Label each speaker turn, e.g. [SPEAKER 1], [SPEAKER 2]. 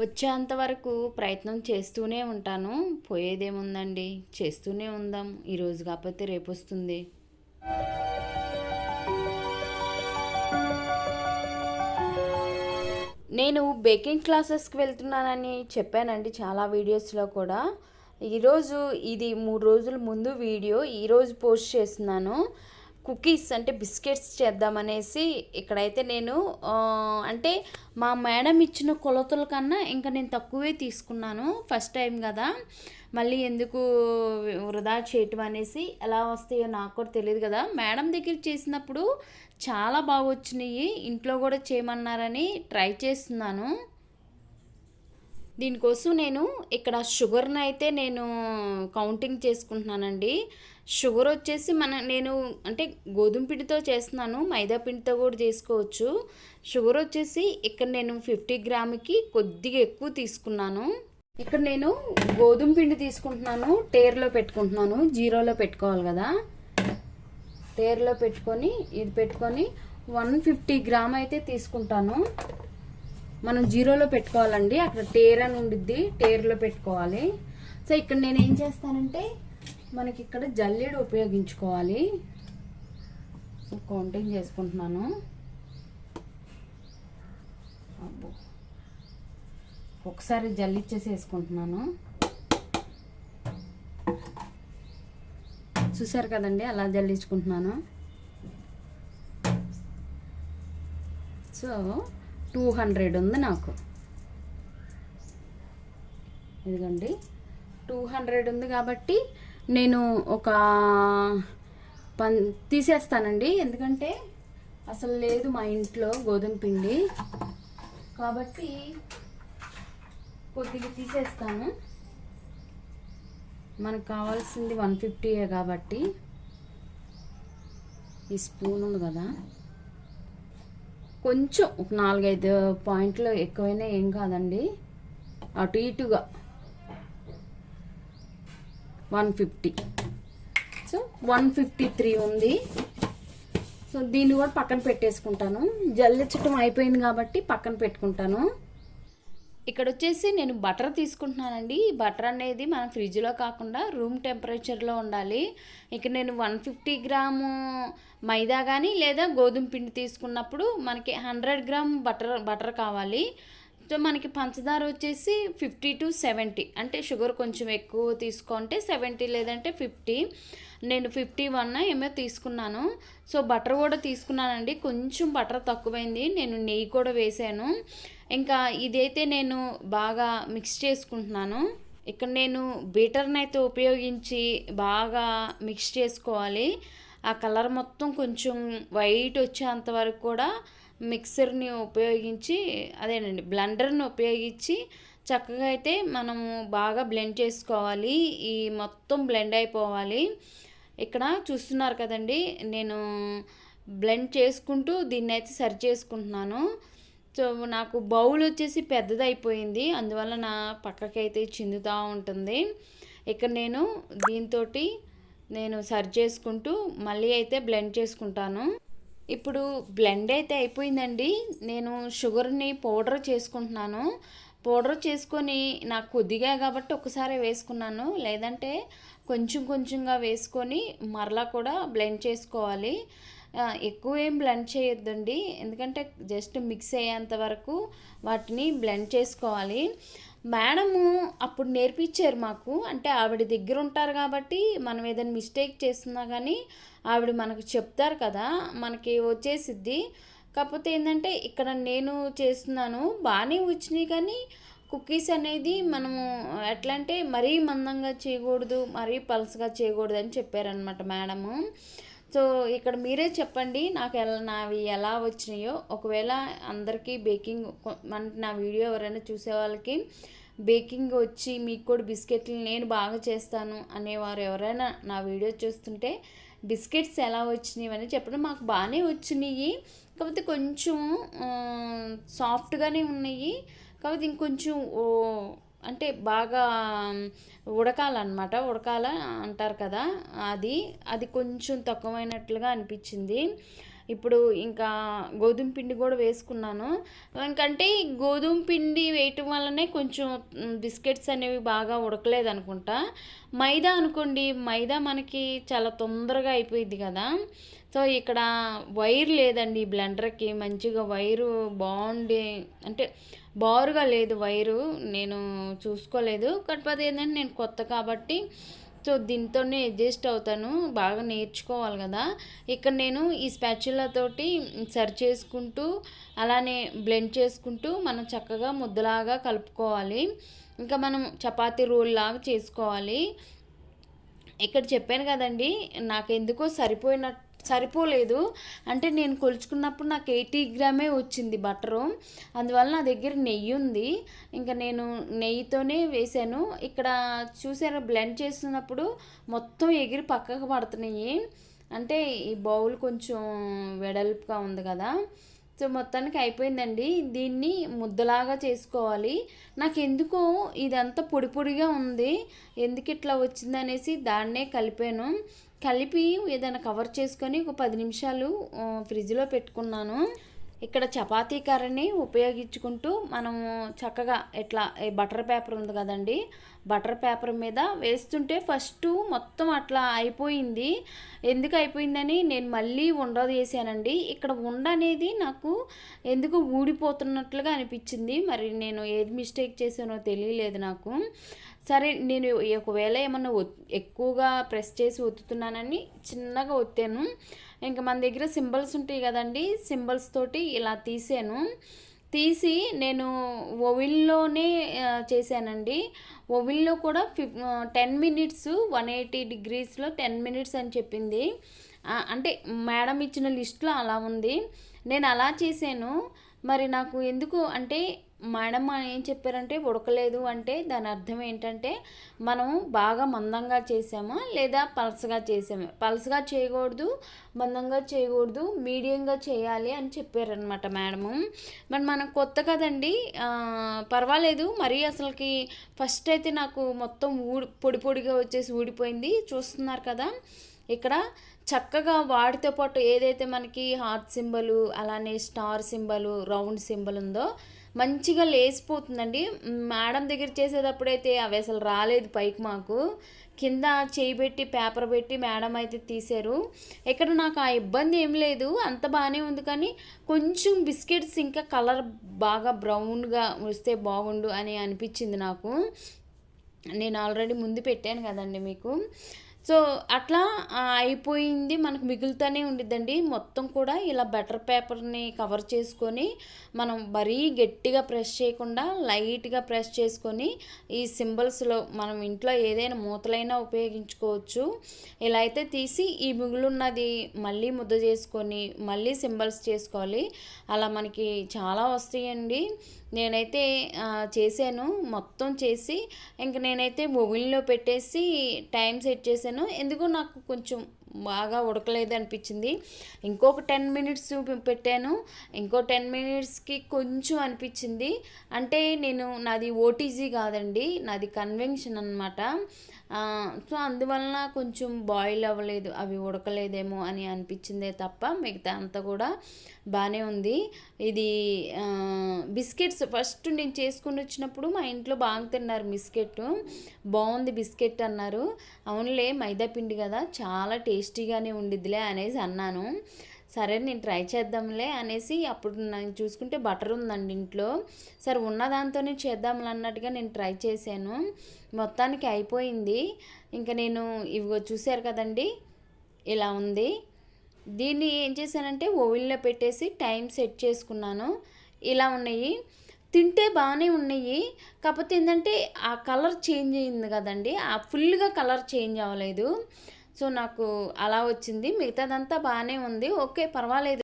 [SPEAKER 1] వచ్చేంత వరకు ప్రయత్నం చేస్తూనే ఉంటాను. పోయేదేముందండి? చేస్తూనే ఉందాం. ఈరోజు కాకపోతే రేపు వస్తుంది నేను బేకింగ్ క్లాసెస్కి వెళ్తున్నానని చెప్పానండి చాలా వీడియోస్లో కూడా. ఈరోజు ఇది మూడు రోజుల ముందు వీడియో. ఈరోజు పోస్ట్ చేస్తున్నాను. కుకీస్ అంటే బిస్కెట్స్ చేద్దామనేసి ఇక్కడైతే నేను అంటే మా మేడం ఇచ్చిన కొలతల కన్నా ఇంకా నేను తక్కువే తీసుకున్నాను ఫస్ట్ టైం కదా. మళ్ళీ ఎందుకు వృధా చేయటం అనేసి ఎలా వస్తాయో నాకు కూడా తెలియదు కదా. మేడం దగ్గర చేసినప్పుడు చాలా బాగా వచ్చినాయి ఇంట్లో కూడా చేయమన్నారని ట్రై చేస్తున్నాను. దీనికోసం నేను ఇక్కడ షుగర్ని అయితే నేను కౌంటింగ్ చేసుకుంటున్నానండి. షుగర్ వచ్చేసి మన నేను అంటే గోధుమ పిండితో చేస్తున్నాను మైదా పిండితో కూడా చేసుకోవచ్చు. షుగర్ వచ్చేసి ఇక్కడ నేను ఫిఫ్టీ గ్రాముకి కొద్దిగా ఎక్కువ తీసుకున్నాను. ఇక్కడ నేను గోధుమ పిండి తీసుకుంటున్నాను టేర్లో పెట్టుకుంటున్నాను జీరోలో పెట్టుకోవాలి కదా. టేర్లో పెట్టుకొని ఇది పెట్టుకొని వన్ ఫిఫ్టీ గ్రామ్ అయితే తీసుకుంటాను. మనం జీరోలో పెట్టుకోవాలండి. అక్కడ టేర్ అని ఉండిద్ది. టేర్లో పెట్టుకోవాలి. సో ఇక్కడ నేను ఏం చేస్తానంటే మనకి ఇక్కడ జల్లెడు ఉపయోగించుకోవాలి. కౌంటింగ్ చేసుకుంటున్నాను. అబ్బో. ఒకసారి జల్లిచ్చేసి వేసుకుంటున్నాను చూసారు కదండి? అలా జల్లించుకుంటున్నాను. సో టూ హండ్రెడ్ ఉంది నాకు. ఇదిగోండి. టూ హండ్రెడ్ ఉంది కాబట్టి నేను ఒక పన్ తీసేస్తానండి. ఎందుకంటే అసలు లేదు మా ఇంట్లో గోధుమ పిండి. కాబట్టి కొద్దిగా తీసేస్తాను. మనకు కావాల్సింది వన్ ఫిఫ్టీయే కాబట్టి. ఈ స్పూన్ ఉంది కదా. కొంచెం ఒక నాలుగైదు పాయింట్లు ఎక్కువైనా ఏం కాదండి. అటు ఇటుగా. One fifty. So one fifty three ఉంది. సో దీన్ని కూడా పక్కన పెట్టేసుకుంటాను. జల్లించటం అయిపోయింది కాబట్టి పక్కన పెట్టుకుంటాను. ఇక్కడ వచ్చేసి నేను బటర్ తీసుకుంటున్నానండి. ఈ బటర్ అనేది మనం ఫ్రిడ్జ్లో కాకుండా రూమ్ టెంపరేచర్లో ఉండాలి. ఇక్కడ నేను వన్ ఫిఫ్టీ గ్రాము మైదా కానీ లేదా గోధుమ పిండి తీసుకున్నప్పుడు మనకి హండ్రెడ్ గ్రామ్ బటర్ బటర్ కావాలి. సో మనకి పంచదార వచ్చేసి ఫిఫ్టీ టు సెవెంటీ. అంటే షుగర్ కొంచెం ఎక్కువ తీసుకుంటే సెవెంటీ లేదంటే ఫిఫ్టీ. నేను ఫిఫ్టీ వన్ ఏమో తీసుకున్నాను. సో బటర్ కూడా తీసుకున్నానండి. కొంచెం బటర్ తక్కువైంది. నేను నెయ్యి కూడా వేసాను. ఇంకా ఇదైతే నేను బాగా మిక్స్ చేసుకుంటున్నాను. ఇక్కడ నేను బీటర్ని అయితే ఉపయోగించి బాగా మిక్స్ చేసుకోవాలి. ఆ కలర్ మొత్తం కొంచెం వైట్ వచ్చేంత వరకు కూడా మిక్సర్ని ఉపయోగించి అదేనండి బ్లెండర్ని ఉపయోగించి చక్కగా అయితే మనము బాగా బ్లెండ్ చేసుకోవాలి. ఈ మొత్తం బ్లెండ్ అయిపోవాలి. ఇక్కడ చూస్తున్నారు కదండి నేను బ్లెండ్ చేసుకుంటూ దీన్ని అయితే సరి చేసుకుంటున్నాను. సో నాకు బౌల్ వచ్చేసి పెద్దదైపోయింది అందువల్ల నా పక్కకైతే చిందుతూ ఉంటుంది. ఇక్కడ నేను దీంతో నేను సరి చేసుకుంటూ మళ్ళీ అయితే బ్లెండ్ చేసుకుంటాను. ఇప్పుడు బ్లెండ్ అయితే అయిపోయిందండి. నేను షుగర్ని పౌడర్ చేసుకుంటున్నాను. పౌడర్ చేసుకొని నాకు కొద్దిగా కాబట్టి ఒకసారి వేసుకున్నాను. లేదంటే కొంచెం కొంచెంగా వేసుకొని మరలా కూడా బ్లెండ్ చేసుకోవాలి. ఎక్కువ ఏం బ్లెండ్ చేయొద్దండి. ఎందుకంటే జస్ట్ మిక్స్ అయ్యేంత వరకు వాటిని బ్లెండ్ చేసుకోవాలి. మేడము అప్పుడు నేర్పించారు మాకు. అంటే ఆవిడ దగ్గర ఉంటారు కాబట్టి మనం ఏదైనా మిస్టేక్ చేస్తున్నా కానీ ఆవిడ మనకు చెప్తారు కదా మనకి వచ్చేసిద్ది. కాకపోతే ఏంటంటే ఇక్కడ నేను చేస్తున్నాను బాగానే వచ్చినాయి కానీ కుకీస్ అనేది మనము ఎట్లా అంటే మరీ మందంగా చేయకూడదు మరీ పలసగా చేయకూడదు అని చెప్పారనమాట మేడము. సో ఇక్కడ మీరే చెప్పండి నాకు ఎలా నావి ఎలా వచ్చినాయో. ఒకవేళ అందరికీ బేకింగ్ మన నా వీడియో ఎవరైనా చూసే వాళ్ళకి బేకింగ్ వచ్చి మీకు కూడా బిస్కెట్లు నేను బాగా చేస్తాను అనేవారు ఎవరైనా నా వీడియో చూస్తుంటే బిస్కెట్స్ ఎలా వచ్చినాయి అని చెప్పడం మాకు బాగానే వచ్చినాయి. కాకపోతే కొంచెం సాఫ్ట్గానే ఉన్నాయి. కాకపోతే ఇంకొంచెం ఓ, అంటే బాగా ఉడకాలన్నమాట. ఉడకాల అంటారు కదా అది. అది కొంచెం తక్కువైనట్లుగా అనిపించింది. ఇప్పుడు ఇంకా గోధుమ పిండి కూడా వేసుకున్నాను. ఇంకంటే గోధుమ పిండి వేయటం వల్లనే కొంచెం బిస్కెట్స్ అనేవి బాగా ఉడకలేదు అనుకుంటా మైదా అనుకోండి మైదా మనకి చాలా తొందరగా అయిపోయింది కదా. సో ఇక్కడ వైర్ లేదండి ఈ బ్లెండర్కి. మంచిగా వైరు బాగుండి అంటే బారుగా లేదు వైరు నేను చూసుకోలేదు. కాకపోతే ఏంటంటే నేను కొత్త కాబట్టి సో దీంతోనే అడ్జస్ట్ అవుతాను. బాగా నేర్చుకోవాలి కదా. ఇక్కడ నేను ఈ స్పాచులతోటి సరి చేసుకుంటూ అలానే బ్లెండ్ చేసుకుంటూ మనం చక్కగా ముద్దలాగా కలుపుకోవాలి. ఇంకా మనం చపాతీ రోల్ లాగా చేసుకోవాలి. ఇక్కడ చెప్పాను కదండి నాకు ఎందుకో సరిపోయినట్టు సరిపోలేదు. అంటే నేను కొలుచుకున్నప్పుడు నాకు ఎయిటీ గ్రామే వచ్చింది బటరు. అందువల్ల నా దగ్గర నెయ్యి ఉంది. ఇంకా నేను నెయ్యితోనే వేసాను. ఇక్కడ చూసారా బ్లెండ్ చేస్తున్నప్పుడు మొత్తం ఎగిరి పక్కకు పడుతున్నాయి. అంటే ఈ బౌల్ కొంచెం వెడల్పుగా ఉంది కదా. సో మొత్తానికి అయిపోయిందండి. దీన్ని ముద్దలాగా చేసుకోవాలి. నాకు ఎందుకో ఇదంతా పొడి పొడిగా ఉంది. ఎందుకు ఇట్లా వచ్చిందనేసి దాన్నే కలిపాను. కలిపి ఏదైనా కవర్ చేసుకొని ఒక పది నిమిషాలు ఫ్రిడ్జ్లో పెట్టుకున్నాను. ఇక్కడ చపాతీ కర్రని ఉపయోగించుకుంటూ మనము చక్కగా ఇట్లా బటర్ పేపర్ ఉంది కదండి బటర్ పేపర్ మీద వేస్తుంటే ఫస్ట్ మొత్తం అట్లా అయిపోయింది. ఎందుకు అయిపోయిందని నేను మళ్ళీ ఉండ వేసానండి ఇక్కడ ఉండ అనేది నాకు ఎందుకు ఊడిపోతున్నట్లుగా అనిపించింది. మరి నేను ఏది మిస్టేక్ చేశానో తెలియలేదు నాకు. సరే నేను ఒకవేళ ఏమన్నా ఎక్కువగా ప్రెస్ చేసి ఒత్తుతున్నానని చిన్నగా ఒత్తాను. ఇంకా మన దగ్గర సింబల్స్ ఉంటాయి కదండి సింబల్స్ తోటి ఇలా తీసాను. తీసి నేను ఓవిల్లోనే చేశానండి. ఓవిల్లో కూడా ఫిఫ్ టెన్ మినిట్స్ వన్ ఎయిటీ డిగ్రీస్లో టెన్ మినిట్స్ అని చెప్పింది. అంటే మేడం ఇచ్చిన లిస్ట్లో అలా ఉంది. నేను అలా చేశాను. మరి నాకు ఎందుకు అంటే మేడం ఏం చెప్పారంటే ఉడకలేదు అంటే దాని అర్థం ఏంటంటే మనం బాగా మందంగా చేసామా లేదా పలసగా చేసామా? పలసగా చేయకూడదు మందంగా చేయకూడదు మీడియంగా చేయాలి అని చెప్పారనమాట మేడము. మరి మనం కొత్త కదండి పర్వాలేదు మరీ అసలుకి ఫస్ట్ అయితే నాకు మొత్తం ఊడి పొడి పొడిగా వచ్చేసి ఊడిపోయింది. చూస్తున్నారు కదా ఇక్కడ చక్కగా వాటితో పాటు ఏదైతే మనకి హార్ట్ సింబలు అలానే స్టార్ సింబలు రౌండ్ సింబల్ ఉందో మంచిగా లేసిపోతుందండి మేడం దగ్గర చేసేటప్పుడైతే అవి అసలు రాలేదు పైకి మాకు. కింద చేయి పెట్టి పేపర్ పెట్టి మేడం అయితే తీశారు. ఇక్కడ నాకు ఆ ఇబ్బంది ఏం లేదు. అంత బాగానే ఉంది కానీ కొంచెం బిస్కెట్స్ ఇంకా కలర్ బాగా బ్రౌన్గా వస్తే బాగుండు అని అనిపించింది నాకు. నేను ఆల్రెడీ ముందు పెట్టాను కదండి మీకు. సో అట్లా అయిపోయింది. మనకు మిగులుతూనే ఉండిద్దండి. మొత్తం కూడా ఇలా బటర్ పేపర్ని కవర్ చేసుకొని మనం మరీ గట్టిగా ప్రెస్ చేయకుండా లైట్గా ప్రెస్ చేసుకొని ఈ సింబల్స్లో మనం ఇంట్లో ఏదైనా మూతలైనా ఉపయోగించుకోవచ్చు. ఇలా అయితే తీసి ఈ మిగులున్నది మళ్ళీ ముద్ద చేసుకొని మళ్ళీ సింబల్స్ చేసుకోవాలి. అలా మనకి చాలా వస్తాయండి. నేనైతే చేశాను. మొత్తం చేసి ఇంక నేనైతే ఓవెన్లో పెట్టేసి టైం సెట్ చేశాను. ఎందుకో నాకు కొంచెం బాగా ఉడకలేదు అనిపించింది. ఇంకొక టెన్ మినిట్స్ పెట్టాను. ఇంకో టెన్ మినిట్స్కి కొంచెం అనిపించింది. అంటే నేను నాది ఓటీజీ కాదండి నాది కన్వెన్షన్ అనమాట సో అందువలన కొంచెం బాయిల్ అవ్వలేదు అవి ఉడకలేదేమో అని అనిపించిందే తప్ప మిగతా అంతా కూడా బాగానే ఉంది. ఇది బిస్కెట్స్ ఫస్ట్ నేను చేసుకుని వచ్చినప్పుడు మా ఇంట్లో బాగా తిన్నారు బిస్కెట్ బాగుంది బిస్కెట్ అన్నారు. అవునులే మైదా పిండి కదా చాలా టేస్ట్ టేస్టీగానే ఉండిద్దిలే అనేసి అన్నాను. సరే నేను ట్రై చేద్దాంలే అనేసి అప్పుడు నేను చూసుకుంటే బటర్ ఉందండి ఇంట్లో. సరే ఉన్న దాంతోనే చేద్దాంలే అన్నట్టుగా నేను ట్రై చేశాను. మొత్తానికి అయిపోయింది. ఇంకా నేను ఇవిగో చూశారు కదండి ఇలా ఉంది. దీన్ని ఏం చేశానంటే ఓవెన్లో పెట్టేసి టైం సెట్ చేసుకున్నాను. ఇలా ఉన్నాయి. తింటే బాగానే ఉన్నాయి. కాకపోతే ఏంటంటే ఆ కలర్ చేంజ్ అయింది కదండి. ఆ ఫుల్గా కలర్ చేంజ్ అవ్వలేదు. సో నాకు అలా వచ్చింది. మిగతాదంతా బాగానే ఉంది. ఓకే పర్వాలేదు.